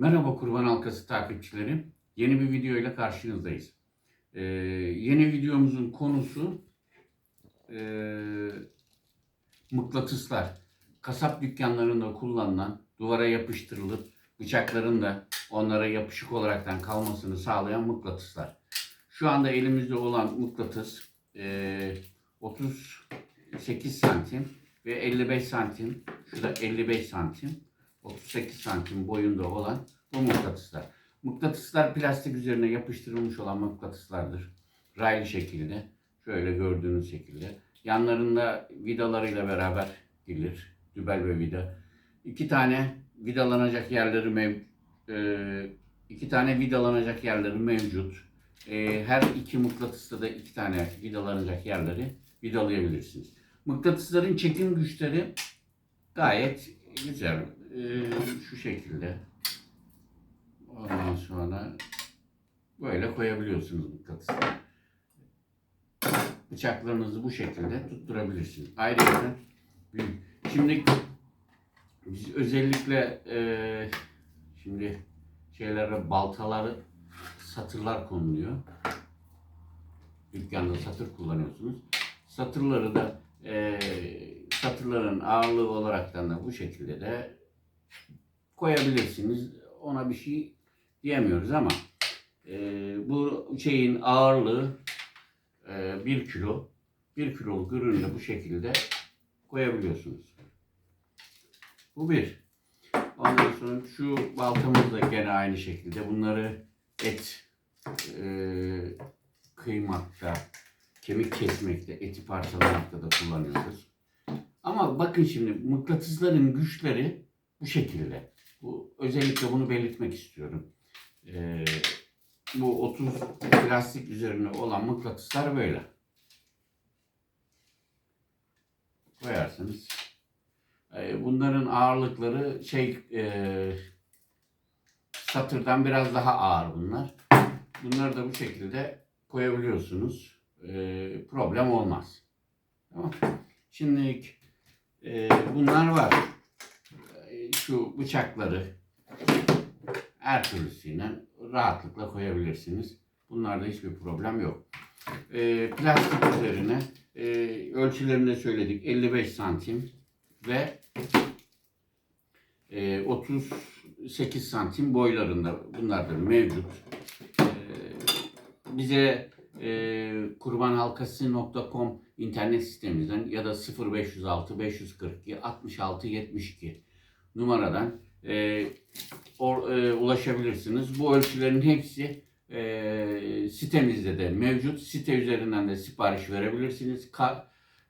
Merhaba Kurban Halkası takipçileri. Yeni bir video ile karşınızdayız. Ee, yeni videomuzun konusu e, mıknatıslar. Kasap dükkanlarında kullanılan, duvara yapıştırılıp bıçakların da onlara yapışık olaraktan kalmasını sağlayan mıknatıslar. Şu anda elimizde olan mıknatıs e, 38 santim ve 55 santim. Şu da 55 santim. 38 santim boyunda olan bu mıknatıslar. Mıknatıslar plastik üzerine yapıştırılmış olan mıknatıslardır. Raylı şekilde. Şöyle gördüğünüz şekilde. Yanlarında vidalarıyla beraber gelir. Dübel ve vida. İki tane vidalanacak yerleri mev e, iki tane vidalanacak yerleri mevcut. E, her iki mıknatısta da iki tane vidalanacak yerleri vidalayabilirsiniz. Mıknatısların çekim güçleri gayet güzel. Ee, şu şekilde. Ondan sonra böyle koyabiliyorsunuz mıknatısı. Bıçaklarınızı bu şekilde tutturabilirsiniz. Ayrıca büyük. Şimdi biz özellikle e, şimdi şeylere baltaları satırlar konuluyor. Dükkanda satır kullanıyorsunuz. Satırları da e, satırların ağırlığı olaraktan da bu şekilde de koyabilirsiniz. Ona bir şey diyemiyoruz ama e, bu şeyin ağırlığı e, 1 kilo. 1 kiloluk ürünü bu şekilde koyabiliyorsunuz. Bu bir. Ondan sonra şu baltamız da gene aynı şekilde. Bunları et e, kıymakta, kemik kesmekte, eti parçalamakta da kullanıyoruz. Ama bakın şimdi mıknatısların güçleri bu şekilde. Bu, özellikle bunu belirtmek istiyorum. Ee, bu 30 plastik üzerine olan mıknatıslar böyle. Koyarsınız. Ee, bunların ağırlıkları şey e, satırdan biraz daha ağır bunlar. Bunları da bu şekilde koyabiliyorsunuz. Ee, problem olmaz. Tamam. Şimdi e, bunlar var. Şu bıçakları her türlüsüyle rahatlıkla koyabilirsiniz. Bunlarda hiçbir problem yok. E, plastik üzerine e, ölçülerini söyledik. 55 santim ve e, 38 santim boylarında bunlar da mevcut. E, bize e, kurbanhalkası.com internet sitemizden ya da 0506 542 66 72 numaradan e, or, e, ulaşabilirsiniz. Bu ölçülerin hepsi e, sitemizde de mevcut. Site üzerinden de sipariş verebilirsiniz. Ka-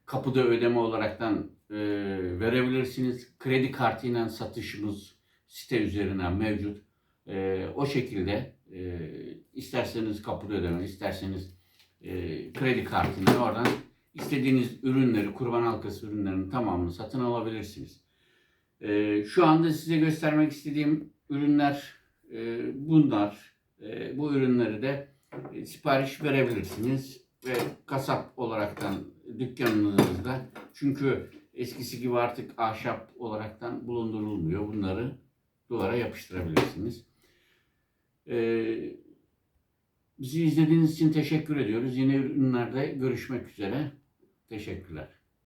kapıda ödeme olaraktan e, verebilirsiniz. Kredi kartıyla satışımız site üzerinden mevcut. E, o şekilde e, isterseniz kapıda ödeme, isterseniz e, kredi kartıyla oradan istediğiniz ürünleri, kurban halkası ürünlerinin tamamını satın alabilirsiniz. E, şu anda size göstermek istediğim ürünler e, bunlar. E, bu ürünleri de e, sipariş verebilirsiniz ve kasap olaraktan dükkanınızda çünkü eskisi gibi artık ahşap olaraktan bulundurulmuyor. Bunları duvara yapıştırabilirsiniz. Ee, bizi izlediğiniz için teşekkür ediyoruz. Yeni ürünlerde görüşmek üzere. Teşekkürler.